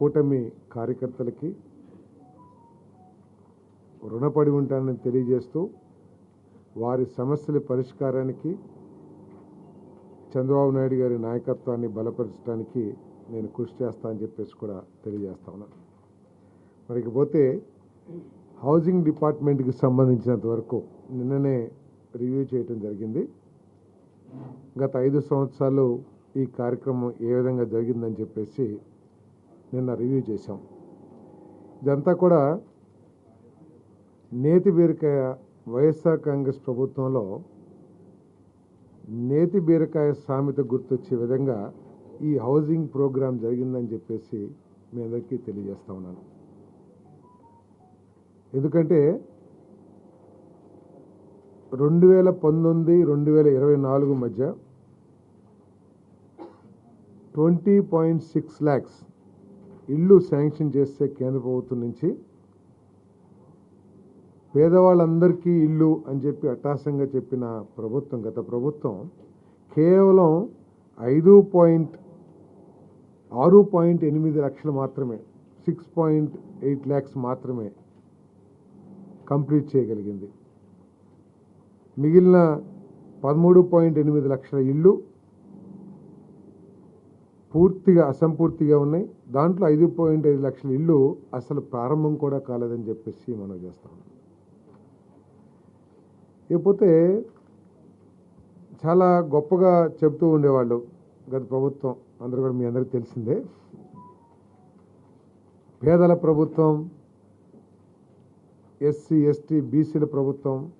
కూటమి కార్యకర్తలకి రుణపడి ఉంటానని తెలియజేస్తూ వారి సమస్యల పరిష్కారానికి చంద్రబాబు నాయుడు గారి నాయకత్వాన్ని బలపరచడానికి నేను కృషి చేస్తా అని చెప్పేసి కూడా తెలియజేస్తా ఉన్నాను మరికపోతే హౌసింగ్ డిపార్ట్మెంట్కి సంబంధించినంత వరకు నిన్ననే రివ్యూ చేయటం జరిగింది. గత ఐదు సంవత్సరాలు ఈ కార్యక్రమం ఏ విధంగా జరిగిందని చెప్పేసి నిన్న రివ్యూ చేశాం. ఇదంతా కూడా నేతి బీరకాయ వైఎస్ఆర్ కాంగ్రెస్ ప్రభుత్వంలో నేతి బీరకాయ సామెత గుర్తొచ్చే విధంగా ఈ హౌసింగ్ ప్రోగ్రాం జరిగిందని చెప్పేసి మీ అందరికీ తెలియజేస్తా ఉన్నాను. ఎందుకంటే రెండు వేల పంతొమ్మిది రెండు వేల ఇరవై నాలుగు మధ్య ట్వంటీ పాయింట్ సిక్స్ ల్యాక్స్ ఇల్లు శాంక్షన్ చేస్తే కేంద్ర ప్రభుత్వం నుంచి పేదవాళ్ళందరికీ ఇల్లు అని చెప్పి అట్టాసంగా చెప్పిన ప్రభుత్వం గత ప్రభుత్వం కేవలం ఐదు పాయింట్ ఆరు పాయింట్ ఎనిమిది లక్షలు మాత్రమే సిక్స్ పాయింట్ ఎయిట్ ల్యాక్స్ మాత్రమే కంప్లీట్ చేయగలిగింది. మిగిలిన పదమూడు పాయింట్ ఎనిమిది లక్షల ఇల్లు పూర్తిగా అసంపూర్తిగా ఉన్నాయి. దాంట్లో ఐదు పాయింట్ ఐదు లక్షల ఇల్లు అసలు ప్రారంభం కూడా కాలేదని చెప్పేసి మనం చేస్తాం ఇకపోతే చాలా గొప్పగా చెబుతూ ఉండేవాళ్ళు గత ప్రభుత్వం. అందరూ కూడా మీ అందరికీ తెలిసిందే. పేదల ప్రభుత్వం ఎస్సీ ఎస్టీ బీసీల ప్రభుత్వం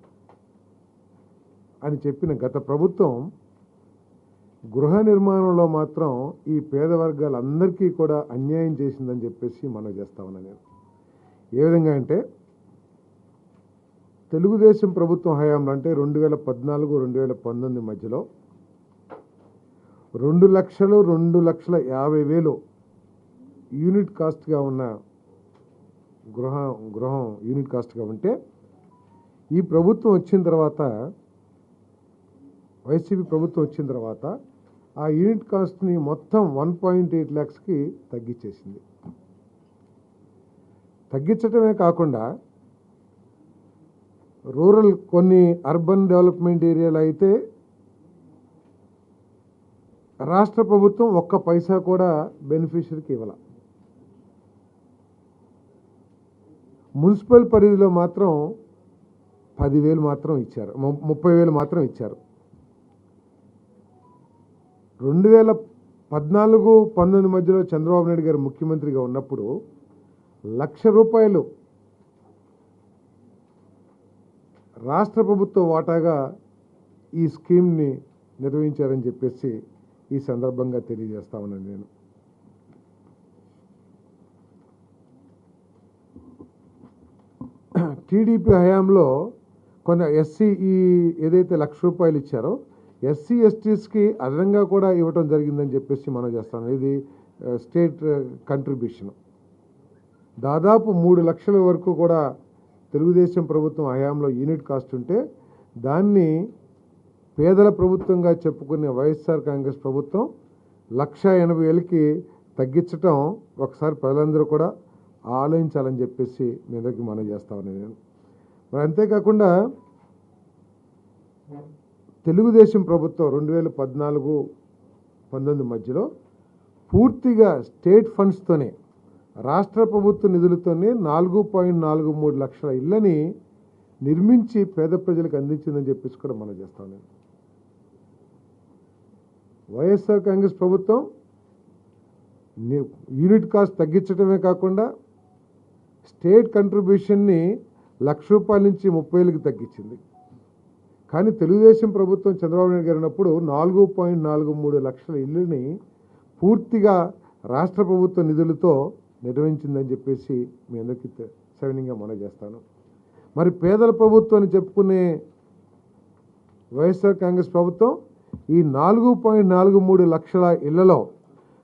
అని చెప్పిన గత ప్రభుత్వం గృహ నిర్మాణంలో మాత్రం ఈ పేద వర్గాలందరికీ కూడా అన్యాయం చేసిందని చెప్పేసి మనం చేస్తామని నేను. ఏ విధంగా అంటే తెలుగుదేశం ప్రభుత్వం హయాంలో అంటే రెండు వేల పద్నాలుగు రెండు వేల పంతొమ్మిది మధ్యలో రెండు లక్షలు రెండు లక్షల యాభై వేలు యూనిట్ కాస్ట్గా ఉన్న గృహ గృహం యూనిట్ కాస్ట్గా ఉంటే ఈ ప్రభుత్వం వచ్చిన తర్వాత వైసీపీ ప్రభుత్వం వచ్చిన తర్వాత ఆ యూనిట్ కాస్ట్ని మొత్తం వన్ పాయింట్ ఎయిట్ ల్యాక్స్కి తగ్గించేసింది. తగ్గించటమే కాకుండా రూరల్ కొన్ని అర్బన్ డెవలప్మెంట్ ఏరియాలు అయితే రాష్ట్ర ప్రభుత్వం ఒక్క పైసా కూడా బెనిఫిషరీకి ఇవ్వాల. మున్సిపల్ పరిధిలో మాత్రం పదివేలు మాత్రం ఇచ్చారు. ముప్పై వేలు మాత్రం ఇచ్చారు. రెండు వేల పద్నాలుగు పంతొమ్మిది మధ్యలో చంద్రబాబు నాయుడు గారు ముఖ్యమంత్రిగా ఉన్నప్పుడు లక్ష రూపాయలు రాష్ట్ర ప్రభుత్వ వాటాగా ఈ స్కీమ్ని నిర్వహించారని చెప్పేసి ఈ సందర్భంగా తెలియజేస్తా ఉన్నాను నేను. టీడీపీ హయాంలో కొన్ని ఎస్సీ ఈ ఏదైతే లక్ష రూపాయలు ఇచ్చారో ఎస్సీ ఎస్టీస్కి అదనంగా కూడా ఇవ్వటం జరిగిందని చెప్పేసి మనం చేస్తాం. ఇది స్టేట్ కంట్రిబ్యూషన్ దాదాపు మూడు లక్షల వరకు కూడా తెలుగుదేశం ప్రభుత్వం హయాంలో యూనిట్ కాస్ట్ ఉంటే దాన్ని పేదల ప్రభుత్వంగా చెప్పుకునే వైఎస్ఆర్ కాంగ్రెస్ ప్రభుత్వం లక్ష ఎనభై వేలకి తగ్గించటం ఒకసారి ప్రజలందరూ కూడా ఆలోచించాలని చెప్పేసి మీదకి మనం చేస్తామని నేను. మరి అంతేకాకుండా తెలుగుదేశం ప్రభుత్వం రెండు వేల పద్నాలుగు పంతొమ్మిది మధ్యలో పూర్తిగా స్టేట్ ఫండ్స్తోనే రాష్ట్ర ప్రభుత్వ నిధులతోనే నాలుగు పాయింట్ నాలుగు మూడు లక్షల ఇళ్ళని నిర్మించి పేద ప్రజలకు అందించిందని చెప్పేసి కూడా మనం చేస్తాం నేను. వైఎస్ఆర్ కాంగ్రెస్ ప్రభుత్వం యూనిట్ కాస్ట్ తగ్గించడమే కాకుండా స్టేట్ కంట్రిబ్యూషన్ని లక్ష రూపాయల నుంచి ముప్పై వేలకు తగ్గించింది. కానీ తెలుగుదేశం ప్రభుత్వం చంద్రబాబు నాయుడు గారు ఉన్నప్పుడు నాలుగు పాయింట్ నాలుగు మూడు లక్షల ఇల్లుని పూర్తిగా రాష్ట్ర ప్రభుత్వ నిధులతో నిర్వహించిందని చెప్పేసి మీ అందరికీ తె- సవినీయంగా మనం చేస్తాను. మరి పేదల ప్రభుత్వం అని చెప్పుకునే వైఎస్ఆర్ కాంగ్రెస్ ప్రభుత్వం ఈ నాలుగు పాయింట్ నాలుగు మూడు లక్షల ఇళ్ళలో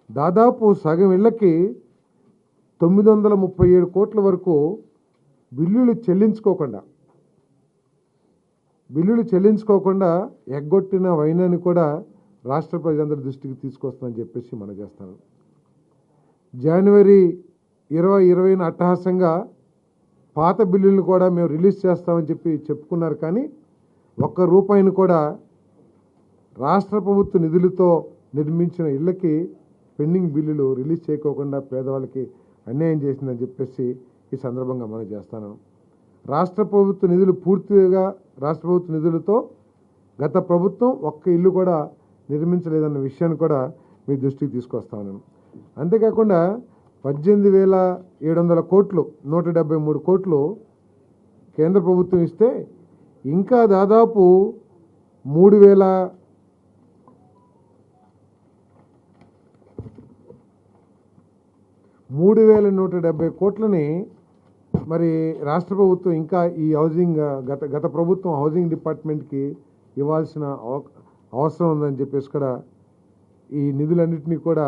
దాదాపు సగం ఇళ్ళకి తొమ్మిది వందల ముప్పై ఏడు కోట్ల వరకు బిల్లులు చెల్లించుకోకుండా బిల్లులు చెల్లించుకోకుండా ఎగ్గొట్టిన వైనాన్ని కూడా రాష్ట్ర ప్రజలందరి దృష్టికి తీసుకొస్తానని చెప్పేసి మనం చేస్తాను. జనవరి ఇరవై ఇరవైన అట్టహాసంగా పాత బిల్లులను కూడా మేము రిలీజ్ చేస్తామని చెప్పి చెప్పుకున్నారు కానీ ఒక్క రూపాయిని కూడా రాష్ట్ర ప్రభుత్వ నిధులతో నిర్మించిన ఇళ్ళకి పెండింగ్ బిల్లులు రిలీజ్ చేయకోకుండా పేదవాళ్ళకి అన్యాయం చేసిందని చెప్పేసి ఈ సందర్భంగా మనం చేస్తాను. రాష్ట్ర ప్రభుత్వ నిధులు పూర్తిగా రాష్ట్ర ప్రభుత్వ నిధులతో గత ప్రభుత్వం ఒక్క ఇల్లు కూడా నిర్మించలేదన్న విషయాన్ని కూడా మీ దృష్టికి తీసుకొస్తా ఉన్నాను. అంతేకాకుండా పద్దెనిమిది వేల ఏడు వందల కోట్లు నూట డెబ్బై మూడు కోట్లు కేంద్ర ప్రభుత్వం ఇస్తే ఇంకా దాదాపు మూడు వేల మూడు వేల నూట డెబ్బై కోట్లని మరి రాష్ట్ర ప్రభుత్వం ఇంకా ఈ హౌసింగ్ గత గత ప్రభుత్వం హౌసింగ్ డిపార్ట్మెంట్కి ఇవ్వాల్సిన అవ- అవసరం ఉందని చెప్పేసి కూడా ఈ నిధులన్నింటినీ కూడా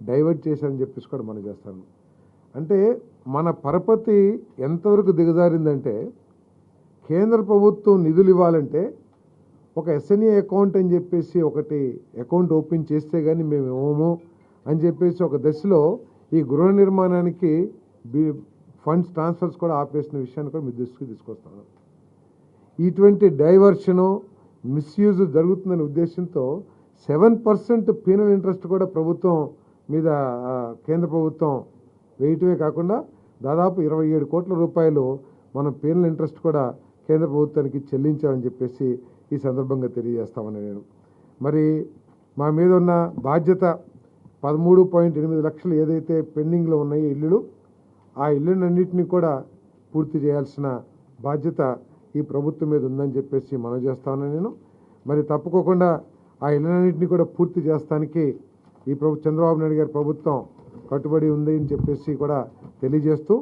డైవర్ట్ చేశారని చెప్పేసి కూడా మనం చేస్తాను. అంటే మన పరపతి ఎంతవరకు దిగజారిందంటే కేంద్ర ప్రభుత్వం నిధులు ఇవ్వాలంటే ఒక ఎస్ఎన్ఏ అకౌంట్ అని చెప్పేసి ఒకటి అకౌంట్ ఓపెన్ చేస్తే కానీ మేము ఇవ్వము అని చెప్పేసి ఒక దశలో ఈ గృహ నిర్మాణానికి బి- ఫండ్స్ ట్రాన్స్ఫర్స్ కూడా ఆపేసిన విషయాన్ని కూడా మీ దృష్టికి తీసుకొస్తాను. ఇటువంటి డైవర్షను మిస్యూజ్ జరుగుతుందనే ఉద్దేశంతో సెవెన్ పర్సెంట్ పీనల్ ఇంట్రెస్ట్ కూడా ప్రభుత్వం మీద కేంద్ర ప్రభుత్వం వేయటమే కాకుండా దాదాపు ఇరవై ఏడు కోట్ల రూపాయలు మనం పీనల్ ఇంట్రెస్ట్ కూడా కేంద్ర ప్రభుత్వానికి చెల్లించామని చెప్పేసి ఈ సందర్భంగా తెలియజేస్తామని నేను. మరి మా మీద ఉన్న బాధ్యత పదమూడు పాయింట్ ఎనిమిది లక్షలు ఏదైతే పెండింగ్లో ఉన్నాయో ఇల్లులు ఆ ఇళ్ళనన్నింటినీ కూడా పూర్తి చేయాల్సిన బాధ్యత ఈ ప్రభుత్వం మీద ఉందని చెప్పేసి మనం చేస్తాను నేను. మరి తప్పుకోకుండా ఆ ఇళ్ళనన్నింటినీ కూడా పూర్తి చేస్తానికి ఈ ప్రభు చంద్రబాబు నాయుడు గారి ప్రభుత్వం కట్టుబడి ఉంది అని చెప్పేసి కూడా తెలియజేస్తూ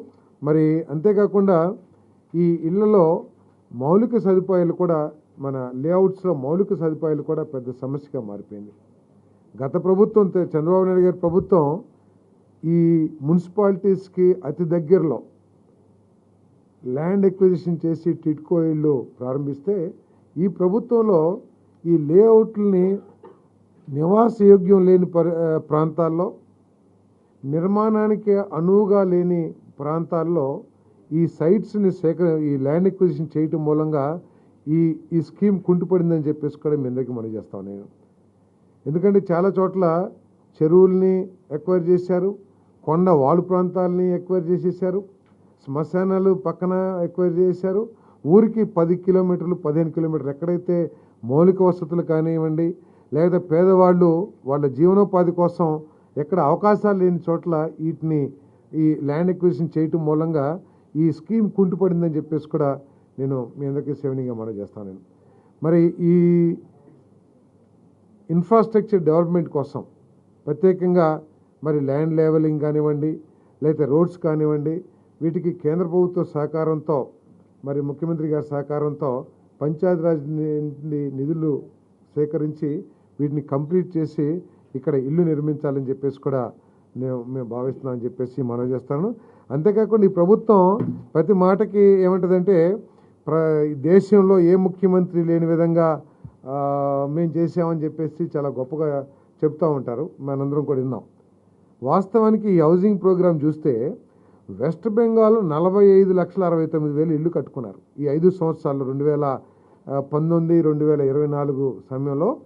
మరి అంతేకాకుండా ఈ ఇళ్ళలో మౌలిక సదుపాయాలు కూడా మన లేఅవుట్స్లో మౌలిక సదుపాయాలు కూడా పెద్ద సమస్యగా మారిపోయింది. గత ప్రభుత్వం చంద్రబాబు నాయుడు గారి ప్రభుత్వం ఈ మున్సిపాలిటీస్కి అతి దగ్గరలో ల్యాండ్ ఎక్విజిషన్ చేసి టిట్కో ఇళ్ళు ప్రారంభిస్తే ఈ ప్రభుత్వంలో ఈ లేఅవుట్లని నివాసయోగ్యం లేని పరి ప్రాంతాల్లో నిర్మాణానికి అనువుగా లేని ప్రాంతాల్లో ఈ సైట్స్ని సేకర ఈ ల్యాండ్ ఎక్విజిషన్ చేయటం మూలంగా ఈ ఈ స్కీమ్ కుంటుపడిందని చెప్పేసి కూడా మీ అందరికీ మనం చేస్తాను నేను ఎందుకంటే చాలా చోట్ల చెరువుల్ని ఎక్వైర్ చేశారు. కొండ వాడు ప్రాంతాలని ఎక్వైర్ చేసేసారు శ్మశానాలు పక్కన ఎక్వైర్ చేశారు ఊరికి పది కిలోమీటర్లు పదిహేను కిలోమీటర్లు ఎక్కడైతే మౌలిక వసతులు కానివ్వండి లేదా పేదవాళ్ళు వాళ్ళ జీవనోపాధి కోసం ఎక్కడ అవకాశాలు లేని చోట్ల వీటిని ఈ ల్యాండ్ ఎక్విజిషన్ చేయటం మూలంగా ఈ స్కీమ్ కుంటుపడిందని చెప్పేసి కూడా నేను మీ అందరికీ సేవనిగా మనం చేస్తాను నేను. మరి ఈ ఇన్ఫ్రాస్ట్రక్చర్ డెవలప్మెంట్ కోసం ప్రత్యేకంగా మరి ల్యాండ్ లెవెలింగ్ కానివ్వండి లేకపోతే రోడ్స్ కానివ్వండి వీటికి కేంద్ర ప్రభుత్వ సహకారంతో మరి ముఖ్యమంత్రి గారి సహకారంతో పంచాయతీరాజ్ నిధులు సేకరించి వీటిని కంప్లీట్ చేసి ఇక్కడ ఇల్లు నిర్మించాలని చెప్పేసి కూడా నేను మేము భావిస్తున్నామని చెప్పేసి మనం చేస్తాను. అంతేకాకుండా ఈ ప్రభుత్వం ప్రతి మాటకి ఏమంటదంటే ప్ర దేశంలో ఏ ముఖ్యమంత్రి లేని విధంగా మేము చేసామని చెప్పేసి చాలా గొప్పగా చెప్తూ ఉంటారు. మనందరం కూడా విన్నాం. వాస్తవానికి ఈ హౌసింగ్ ప్రోగ్రాం చూస్తే వెస్ట్ బెంగాల్ నలభై ఐదు లక్షల అరవై తొమ్మిది వేలు ఇల్లు కట్టుకున్నారు. ఈ ఐదు సంవత్సరాలు రెండు వేల పంతొమ్మిది రెండు వేల ఇరవై నాలుగు సమయంలో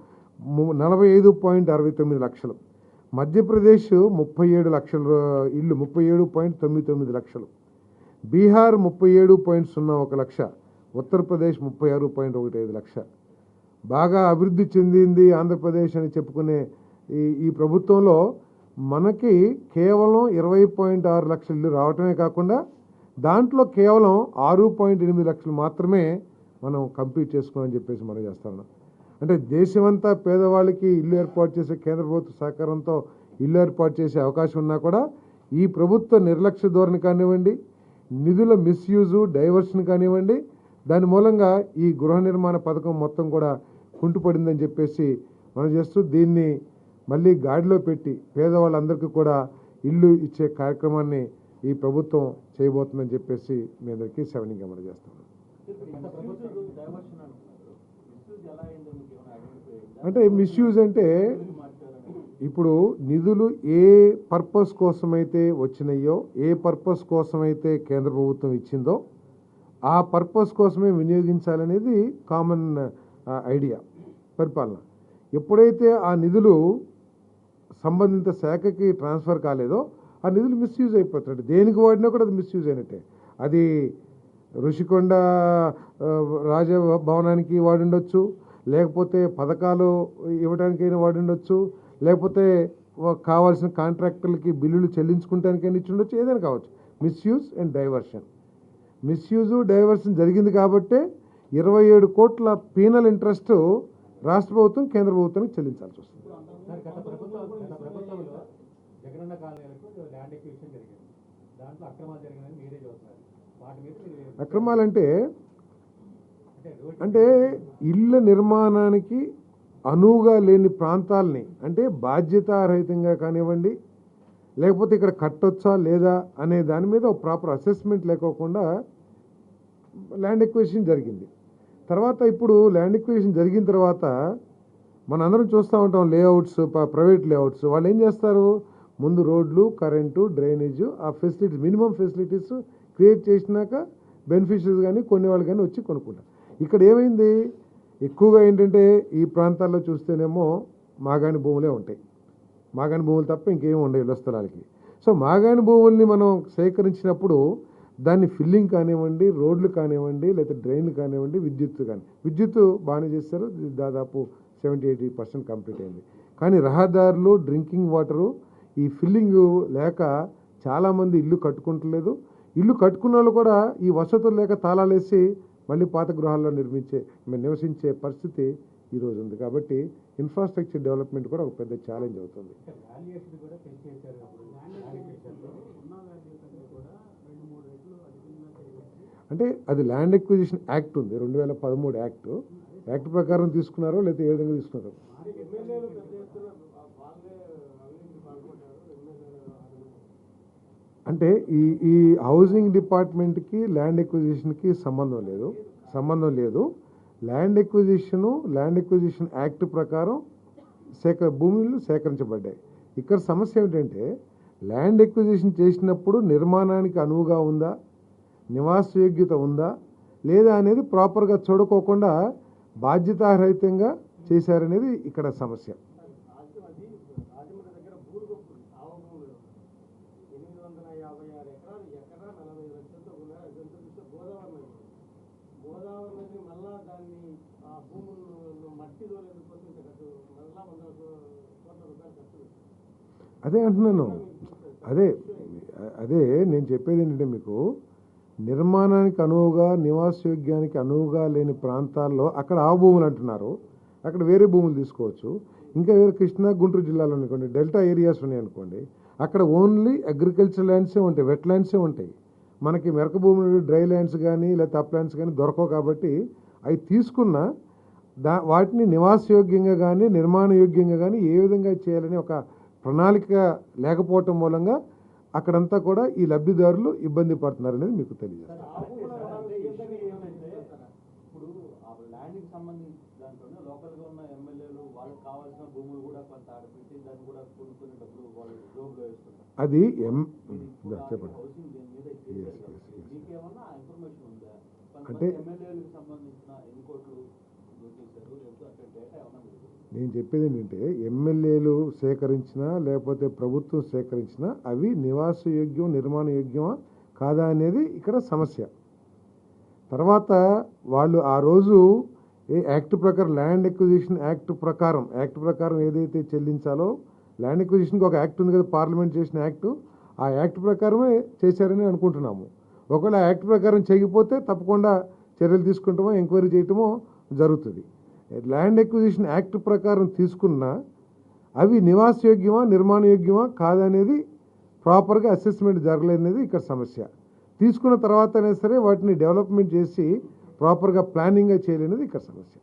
ము- నలభై ఐదు పాయింట్ అరవై తొమ్మిది లక్షలు. మధ్యప్రదేశ్ ముప్పై ఏడు లక్షల ఇల్లు ముప్పై ఏడు పాయింట్ తొమ్మిది తొమ్మిది లక్షలు. బీహార్ ముప్పై ఏడు పాయింట్ సున్నా ఒక లక్ష. ఉత్తరప్రదేశ్ ముప్పై ఆరు పాయింట్ ఒకటి ఐదు లక్ష. బాగా అభివృద్ధి చెందింది ఆంధ్రప్రదేశ్ అని చెప్పుకునే ఈ ఈ ప్రభుత్వంలో మనకి కేవలం ఇరవై పాయింట్ ఆరు లక్షల ఇల్లు రావటమే కాకుండా దాంట్లో కేవలం ఆరు పాయింట్ ఎనిమిది లక్షలు మాత్రమే మనం కంప్లీట్ చేసుకోమని చెప్పేసి మనం చేస్తాను అంటే దేశమంతా పేదవాళ్ళకి ఇల్లు ఏర్పాటు చేసే కేంద్ర ప్రభుత్వ సహకారంతో ఇల్లు ఏర్పాటు చేసే అవకాశం ఉన్నా కూడా ఈ ప్రభుత్వ నిర్లక్ష్య ధోరణి కానివ్వండి నిధుల మిస్యూజు డైవర్షన్ కానివ్వండి దాని మూలంగా ఈ గృహ నిర్మాణ పథకం మొత్తం కూడా కుంటుపడిందని చెప్పేసి మనం చేస్తూ దీన్ని మళ్ళీ గాడిలో పెట్టి పేదవాళ్ళందరికీ కూడా ఇల్లు ఇచ్చే కార్యక్రమాన్ని ఈ ప్రభుత్వం చేయబోతుందని చెప్పేసి మీ అందరికీ సెవెనింగ్ అమలు అంటే మిస్యూజ్ అంటే ఇప్పుడు నిధులు ఏ పర్పస్ కోసమైతే వచ్చినాయో ఏ పర్పస్ కోసమైతే కేంద్ర ప్రభుత్వం ఇచ్చిందో ఆ పర్పస్ కోసమే వినియోగించాలనేది కామన్ ఐడియా పరిపాలన. ఎప్పుడైతే ఆ నిధులు సంబంధిత శాఖకి ట్రాన్స్ఫర్ కాలేదో ఆ నిధులు మిస్యూజ్ అయిపోతాడు దేనికి వాడినా కూడా అది మిస్యూజ్ అయినట్టే. అది ఋషికొండ రాజభవనానికి వాడిండొచ్చు లేకపోతే పథకాలు ఇవ్వడానికైనా వాడిండొచ్చు లేకపోతే కావాల్సిన కాంట్రాక్టర్లకి బిల్లులు చెల్లించుకుంటానికైనా ఇచ్చి ఉండొచ్చు ఏదైనా కావచ్చు. Misuse and diversion misuse diversion జరిగింది కాబట్టే ఇరవై ఏడు కోట్ల పీనల్ ఇంట్రెస్ట్ రాష్ట్ర ప్రభుత్వం కేంద్ర ప్రభుత్వానికి చెల్లించాల్సి వస్తుంది. అక్రమాలంటే అంటే ఇళ్ళ నిర్మాణానికి అనువుగా లేని ప్రాంతాలని అంటే బాధ్యతారహితంగా కానివ్వండి లేకపోతే ఇక్కడ కట్టొచ్చా లేదా అనే దాని మీద ఒక ప్రాపర్ అసెస్మెంట్ లేకోకుండా ల్యాండ్ ఎక్విజిషన్ జరిగింది. తర్వాత ఇప్పుడు ల్యాండ్ ఎక్విజిషన్ జరిగిన తర్వాత మనందరం చూస్తూ ఉంటాం లేఅవుట్స్ ప్రైవేట్ లేఅవుట్స్ వాళ్ళు ఏం చేస్తారు? ముందు రోడ్లు కరెంటు డ్రైనేజ్ ఆ ఫెసిలిటీస్ మినిమం ఫెసిలిటీస్ క్రియేట్ చేసినాక బెనిఫిషరీస్ కానీ కొన్ని వాళ్ళు కానీ వచ్చి కొనుక్కుంటారు. ఇక్కడ ఏమైంది? ఎక్కువగా ఏంటంటే ఈ ప్రాంతాల్లో చూస్తేనేమో మాగాని భూములే ఉంటాయి. మాగాని భూములు తప్ప ఇంకేం ఉండవు ఇళ్ళ స్థలాలకి. సో మాగాని భూముల్ని మనం సేకరించినప్పుడు దాన్ని ఫిల్లింగ్ కానివ్వండి రోడ్లు కానివ్వండి లేదా డ్రైన్లు కానివ్వండి విద్యుత్ కానీ విద్యుత్ బాగానే చేస్తారు. దాదాపు సెవెంటీ ఎయిటీ పర్సెంట్ కంప్లీట్ అయింది. కానీ రహదారులు డ్రింకింగ్ వాటరు ఈ ఫిల్లింగ్ లేక చాలామంది ఇల్లు కట్టుకుంటలేదు. ఇల్లు కట్టుకున్న వాళ్ళు కూడా ఈ వసతులు లేక తాళాలేసి మళ్ళీ పాత గృహాల్లో నిర్మించే నివసించే పరిస్థితి ఈరోజు ఉంది. కాబట్టి ఇన్ఫ్రాస్ట్రక్చర్ డెవలప్మెంట్ కూడా ఒక పెద్ద ఛాలెంజ్ అవుతుంది. అంటే అది ల్యాండ్ ఎక్విజిషన్ యాక్ట్ ఉంది రెండు వేల పదమూడు యాక్ట్ యాక్ట్ ప్రకారం తీసుకున్నారో లేకపోతే ఏ విధంగా తీసుకున్నారో? అంటే ఈ ఈ హౌసింగ్ డిపార్ట్మెంట్కి ల్యాండ్ ఎక్విజిషన్కి సంబంధం లేదు సంబంధం లేదు. Land acquisition land acquisition act ప్రకారం సేక భూములు సేకరించబడ్డాయి. ఇక్కడ సమస్య ఏమిటంటే ల్యాండ్ ఎక్విజిషన్ చేసినప్పుడు నిర్మాణానికి అనువుగా ఉందా? నివాస యోగ్యత ఉందా లేదా అనేది ప్రాపర్గా చూడకోకుండా బాధ్యతారహితంగా చేశారనేది ఇక్కడ సమస్య. అదే అంటున్నాను. అదే అదే నేను చెప్పేది ఏంటంటే మీకు నిర్మాణానికి అనువుగా నివాసయోగ్యానికి అనువుగా లేని ప్రాంతాల్లో అక్కడ ఆ భూములు అంటున్నారు. అక్కడ వేరే భూములు తీసుకోవచ్చు. ఇంకా వేరే కృష్ణా గుంటూరు జిల్లాలో అనుకోండి డెల్టా ఏరియాస్ ఉన్నాయి అనుకోండి అక్కడ ఓన్లీ అగ్రికల్చర్ ల్యాండ్సే ఉంటాయి వెట్ ల్యాండ్సే ఉంటాయి. మనకి మెరక భూములు డ్రై ల్యాండ్స్ కానీ లేదా అప్ ల్యాండ్స్ కానీ దొరకవు కాబట్టి అవి తీసుకున్న దా వాటిని నివాసయోగ్యంగా కానీ నిర్మాణయోగ్యంగా కానీ ఏ విధంగా చేయాలని ఒక ప్రణాళిక లేకపోవటం మూలంగా అక్కడంతా కూడా ఈ లబ్ధిదారులు ఇబ్బంది పడుతున్నారు అనేది మీకు తెలియజేస్తారు ఆ భూముల వల్ల ఏంటంటే ఏమైంది ఇప్పుడు ఆ ల్యాండ్కి సంబంధించి దాంట్లోనే లోకల్గా ఉన్న ఎమ్మెల్యేలు వాళ్ళకి కావాల్సిన భూములు కూడా కొంత ఆడ పెట్టి దాన్ని కూడా కొనుక్కునేటప్పుడు వాళ్ళు జోబులో వేస్తున్నారు అది చెప్పండి. అంటే- నేను చెప్పేది ఏంటంటే ఎమ్మెల్యేలు సేకరించినా లేకపోతే ప్రభుత్వం సేకరించినా అవి నివాస యోగ్యం నిర్మాణ యోగ్యమా కాదా అనేది ఇక్కడ సమస్య. తర్వాత వాళ్ళు ఆ రోజు ఏ యాక్ట్ ప్రకారం ల్యాండ్ ఎక్విజిషన్ యాక్ట్ ప్రకారం యాక్ట్ ప్రకారం ఏదైతే చెల్లించాలో ల్యాండ్ ఎక్విజిషన్కి ఒక యాక్ట్ ఉంది కదా పార్లమెంట్ చేసిన యాక్ట్ ఆ యాక్ట్ ప్రకారమే చేశారని అనుకుంటున్నాము. ఒకవేళ యాక్ట్ ప్రకారం చేయకపోతే తప్పకుండా చర్యలు తీసుకుంటామో ఎంక్వైరీ చేయటమో జరుగుతుంది. ల్యాండ్ ఎక్విజిషన్ యాక్ట్ ప్రకారం తీసుకున్న అవి నివాసయోగ్యమా నిర్మాణయోగ్యమా కాదనేది ప్రాపర్గా అసెస్మెంట్ జరగలేదనేది ఇక్కడ సమస్య. తీసుకున్న తర్వాత అయినా సరే వాటిని డెవలప్మెంట్ చేసి ప్రాపర్గా ప్లానింగ్గా చేయలేనిది ఇక్కడ సమస్య.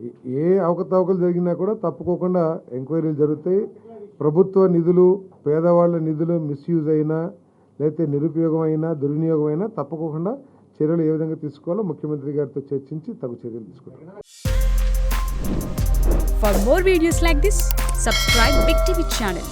ఏ- ఏ అవకతవకలు జరిగినా కూడా తప్పుకోకుండా ఎంక్వైరీలు జరుగుతాయి. ప్రభుత్వ నిధులు పేదవాళ్ళ నిధులు మిస్యూజ్ అయినా లేకపోతే నిరుపయోగం అయినా దుర్వినియోగం అయినా తప్పకుండా చర్యలు ఏ విధంగా తీసుకోవాలో ముఖ్యమంత్రి గారితో చర్చించి తగు చర్యలు తీసుకుంటాం. For more videos like this subscribe Big TV channel